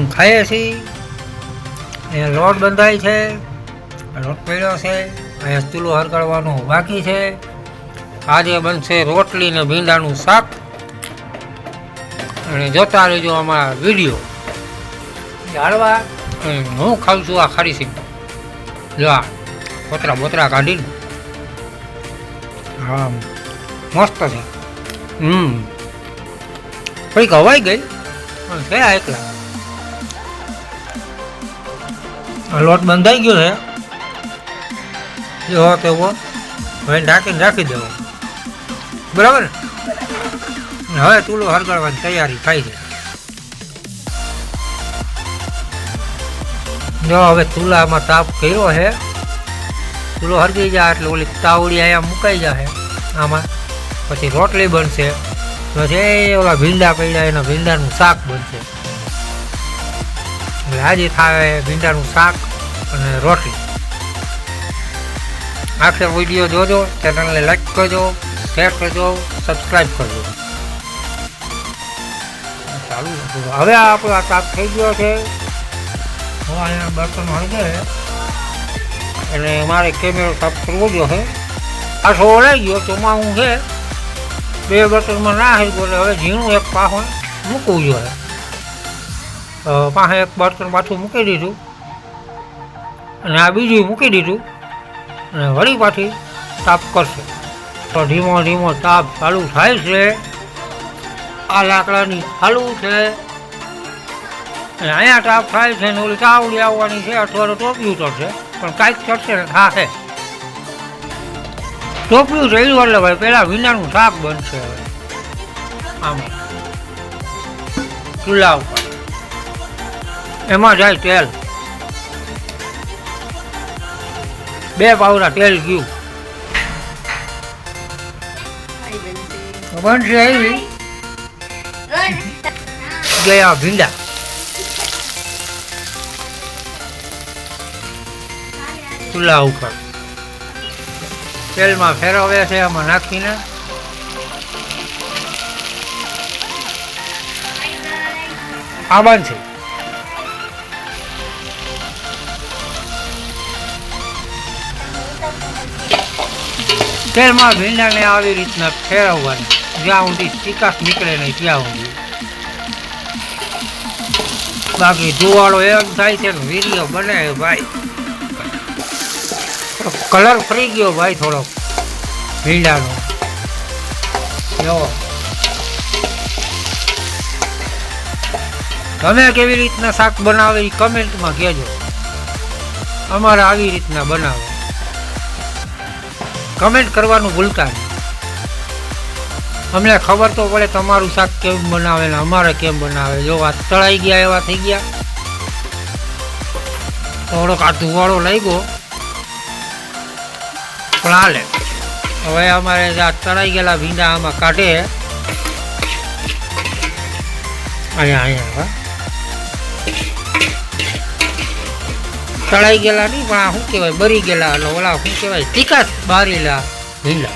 રાંધીને ખાઈએ છીએ અહીંયા લોટ બંધાય છે. લોટ પડ્યો છે. અહીંયા ચૂલો હરગાડવાનો બાકી છે. આજે બનશે રોટલી ને ભીંડાનું શાક. અને જોતા રહેજો અમારા વીડિયો. જાળવા હું ખાઉં છું આ ખારી સિંગ. જો આ બોતરા બોતરા કાઢીને. હા મસ્ત છે. હમ. કંઈક હવાઈ ગઈ. પણ આ એકલા. લોટ બંધાઈ ગયો છે. એવો તેવો હવે ઢાંકીને રાખી દેવો. બરાબર? હવે ચૂલો હરગાડવાની તૈયારી થાય છે. જો હવે ચૂલામાં તાપ કર્યો છે. ચૂલો હરગી જાય એટલે ઓલી તાવડી અહીંયા મુકાઈ જાય આમાં. પછી રોટલી બનશે. પછી ઓલા ભીંડા પડ્યા એના ભીંડાનું શાક બનશે. એટલે આજે થાય ભીંડાનું શાક. અને રોટલી. આખરે વીડિયો જોજો, ચેનલને લાઈક કરજો શેર કરજો સબસ્ક્રાઈબ કરજો. ચાલુ હવે આપણો આ તાપ થઈ ગયો છે. હું અહીંયા બર્તન હળગે અને મારે કેમેરો સાફ કરવો જો છે. આ સોળાઈ ગયો ચોમાવું છે. બે બર્તનમાં ના હરગો એટલે હવે ઝીણું એક પાછું મૂકવું જોઈએ. પાસે એક બર્તન પાછું મૂકી દીધું. અને આ બીજું મૂકી દીધું અને વળી પાછી તાપ કરશે. તો ધીમો ધીમો તાપ ચાલુ થાય છે. આ લાકડાની ચાલુ છે. અને અહીંયા તાપ થાય છે ને ઓલી તાવડી આવવાની છે અથવા તો ટોપિયું ચડશે પણ કાંઈક ચડશે ને થાશે ટોપિયું ચડ્યું એટલે ભાઈ પહેલાં વિનાનું શાક બનશે હવે. આમ. ચૂલા ઉપર. એમાં જાય તેલ. બે પાવડા તેલ ગયું. બનશે એવી ગયા ભીંડા. ચૂલા ઉપર. તેલમાં ફેરવે છે આમાં નાખીને. આ બનશે તેલમાં ભીંડાને આવી રીતના ફેરવવાની. જ્યાં સુધી ચીકાશ નીકળે નહીં, ત્યાં સુધી. બાકી ધુવાળો એમ થાય છે વીડિયો બને ભાઈ. કલર ફરી ગયો ભાઈ થોડોક ભીંડાનો જો. તમે કેવી રીતના શાક બનાવે એ કમેન્ટમાં કહેજો. અમારે આવી રીતના બનાવે. કમેન્ટ કરવાનું ભૂલતા નહીં. અમને ખબર તો પડે તમારું શાક કેમ બનાવે ને અમારે કેમ બનાવે. જો આ તળાઈ ગયા એવા થઈ ગયા. થોડોક આ ધુવાળો લઈ ગયો પણ હાલે. હવે અમારે આ તળાઈ ગયેલા ભીંડા આમાં કાઢે. અહીંયા અહીંયા, હા. તળાઈ ગયેલા નહીં, પણ આ શું કહેવાય, બરી ગયેલા એટલે ઓલા શું કહેવાય, ટીકા બારીલા. ભીંડા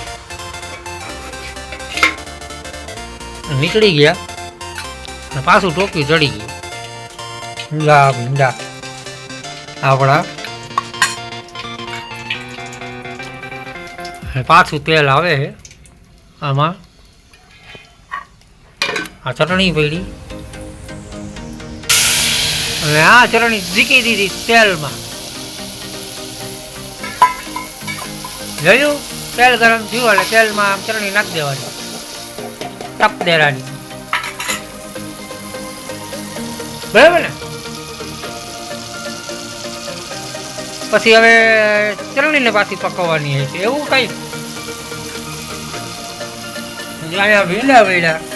નીકળી ગયા. અને પાછું ટોપી ચડી ગયું. ભીંડા. ભીંડા આપણા પાછું તેલ આવે છે. આમાં. આ ચટણી પડી. અને આ ચરણી ઝીકી દીધી તેલમાં. જોયું? તેલ ગરમ થયું એટલે તેલમાં આમ ચરણી નાખી દેવાની. તપ દેરાની. બરાબર ને? પછી હવે ચરણીને પાછી પકવવાની છે. એવું કઈ? અહીંયા વીડા ભીંડા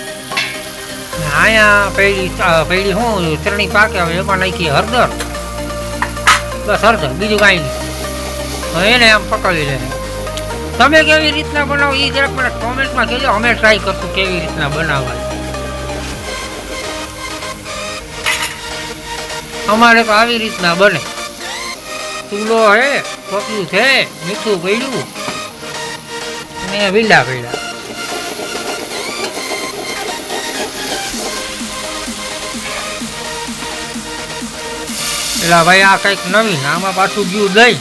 અહીંયા પેલી પેલી શું, ચરણી પાકે, હવે એમાં નાખી હળદર. બસ હળદર, બીજું કાંઈ નહીં. એને આમ પકવી લે તમે કેવી રીતના બનાવો એ જરાક મને કોમેન્ટમાં કહેજો, અમે ટ્રાય કરશું કેવી રીતના બનાવવાની. અમારે તો આવી રીતના બને. ચૂલો હે પક્યું છે, મીઠું પડ્યું. ને ભીંડા પડ્યા. એટલે ભાઈ, આ કંઈક નવીન આમાં પાછું ગયું દહીં.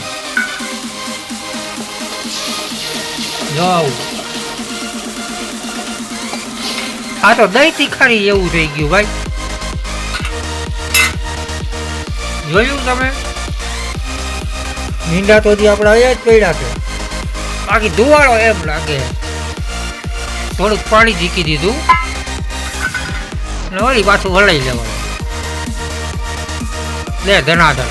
જો આવું. આ તો દહીં તીખારી એવું થઈ ગયું ભાઈ. જોયું તમે? મીંડા તો આપણે અહીંયા જ પડ્યા છે. બાકી ધુવાળો એમ લાગે. થોડુંક પાણી ઝીકી દીધું. અને વળી પાછું વળાઈ જવાનું લે, ધનાધન.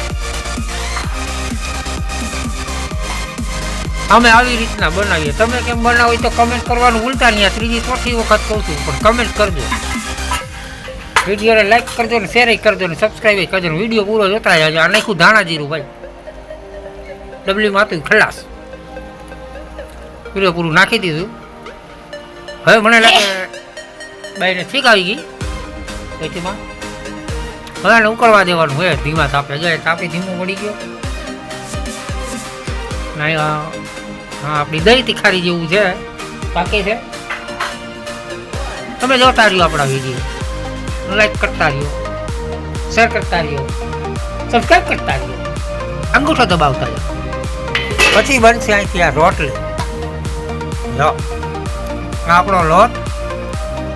અમે આવી રીતના બનાવીએ. તમે કેમ બનાવો તો કમેન્ટ કરવાનું ભૂલતા નહીં. ત્રીજી ચોથી વખત કહું છું, પણ કમેન્ટ કરજો. વિડીયોને લાઈક કરજો ને શેર કરજો ને સબસ્ક્રાઈબ કરજો વીડિયો પૂરો જોતા રહેજો. આ નાખ્યું ધાણા જીરું ભાઈ ડબલીમાં માતું ખલાસ. વીડિયો પૂરું નાખી દીધું. હવે મને લાગે, બાઈને ઠીક આવી ગઈ. એટીમાં. હવે ઉકળવા દેવાનું હોય ધીમા તાપે. જાય તાપી ધીમો પડી ગયો. નહીં હા આપણી દહીં તીખારી જેવું છે. બાકી છે. તમે જોતા રહ્યો આપણા વીડિયો. લાઈક કરતા રહ્યો. શેર કરતા રહ્યો. સબસ્ક્રાઈબ કરતા રહ્યો. અંગૂઠો દબાવતા રહ્યો. પછી બનશે અહીંથી આ રોટલી. આ આપણો લોટ.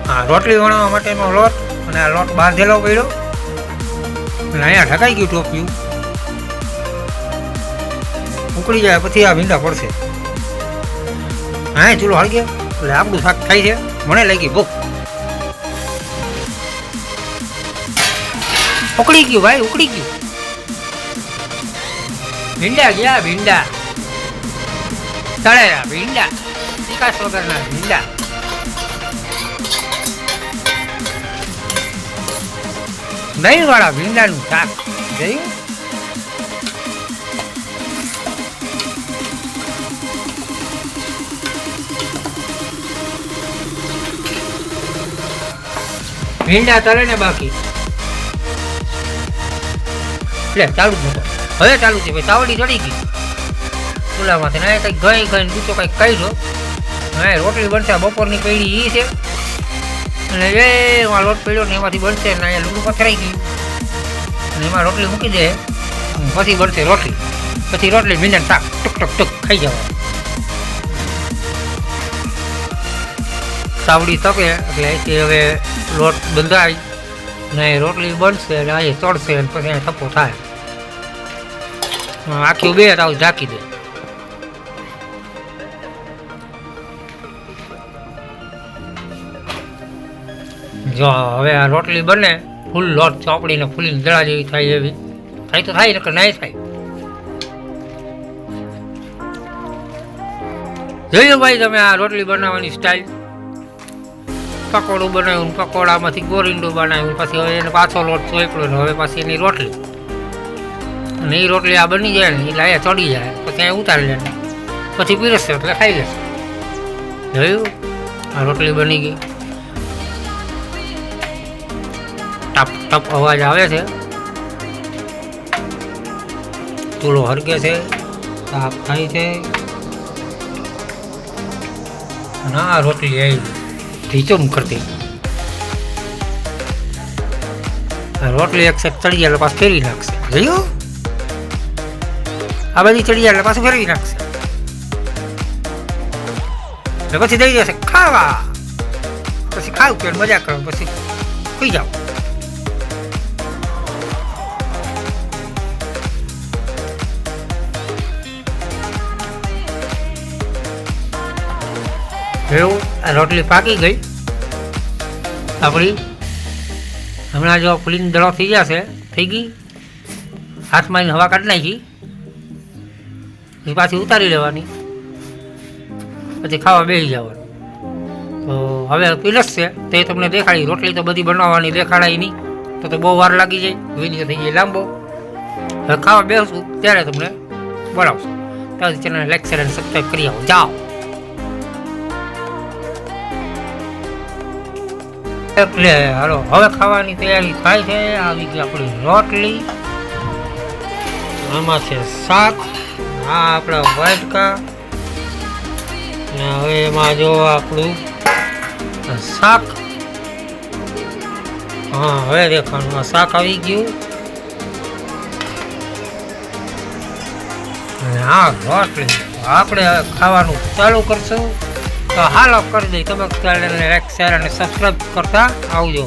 હા રોટલી વણવા માટેનો લોટ અને આ લોટ બાંધેલો પડ્યો. અહીંયા ઢકાઈ ગયું ટોપિયું. ઉકળી જાય, પછી આ ભીંડા પડશે. હા ચૂલો હળગ્યો એટલે આપણું શાક થાય છે. મને લાગી, ભૂખ. ઉકળી ગયું, ભાઈ, ઉકળી ગયું. ભીંડા ગયા ભીંડા તળેલા ભીંડા વિકાસ વગરના ભીંડા દહીં વાળા ભીંડાનું શાક. દહીં ભીંડા તરે ને બાકી? લે, ચાલુ જ હવે ચાલુ છે, ભાઈ તાવડી ચડી ગઈ. ચૂલામાંથી ના કંઈક ગઈ ગઈ બીજો કંઈક કાઢ્યો હા રોટલી બનશે બપોરની પૈડી એ છે. અને એ, એમાં લોટ પડ્યો ને એમાંથી બનશે ને અહીંયા લૂડું પથરાઈ ગયું. અને એમાં રોટલી મૂકી દે. પછી બનશે રોટલી. પછી રોટલી ભીંડા તાક ટુક ટુક ટુક ખાઈ જવા સાવડી તકે એટલે કે હવે લોટ બંધાય ને રોટલી બનશે અને અહીં ચડશે પછી અહીંયા થપ્પો થાય. આખી બે તાવ ઢાંકી દે. જો હવે આ રોટલી બને, ફૂલ લોટ ચોપડીને ફૂલીને દડા જેવી થાય એવી. થાય તો થાય, નકર નહીં થાય. જોયું ભાઈ તમે આ રોટલી બનાવવાની સ્ટાઇલ પકોડું બનાવ્યું પકોડામાંથી ગોરીંડું બનાવ્યું, પછી હવે એને પાછો લોટ ચોપડ્યો ને હવે પછી એની રોટલી. અને એ રોટલી આ બની જાય ને, એ લાયા ચડી જાય, પછી ત્યાં ઉતારી લે પછી પીરસશે એટલે ખાઈ લેશે. જોયું? આ રોટલી બની ગઈ. ટપ ટપ અવાજ આવે છે. ચૂલો હરગે છે, સાફ થાય છે. આ રોટલી આવી ઢીચુમ કરતી. રોટલી એક સેટ ચડી એટલે પાછું ફેરવી નાખશે. જોયું? આ બધી જાય એટલે પાછું ફેરવી નાખશે. એટલે પછી દઈ જશે ખાવા! પછી ખાવ કે મજા કરો, પછી સુઈ જાઓ. એવું આ રોટલી પાકી ગઈ. આપણી હમણાં જો ફૂલીને દડો થઈ જશે થઈ ગઈ. હાથમાં હવા કાઢી નાખી. એ પાછી ઉતારી લેવાની. પછી ખાવા બેસી જવાનું. તો હવે પીરસશે તો એ તમને દેખાડી. રોટલી તો બધી બનાવવાની દેખાડાય નહીં. તો તો બહુ વાર લાગી જાય. વીડિયો થઈ જાય લાંબો. હવે ખાવા બેસું ત્યારે તમને બોલાવશું. ત્યારે ચેનલ લાઈક શેર અને સબસ્ક્રાઈબ કરી આવો. જાઓ. એટલે હાલો, હવે ખાવાની તૈયારી થાય છે. આવી ગઈ આપણી રોટલી. આમાં છે શાક, આ આપણા વાટકા ને હવે એમાં જો આપણું શાક. હા, હવે દેખાણું શાક આવી ગયું. અને હા રોટલી આપણે હવે ખાવાનું ચાલુ કરશું. તો હાલો કરી દઈ તમે ચેનલને લાઈક શેર અને સબસ્ક્રાઈબ કરતા આવજો.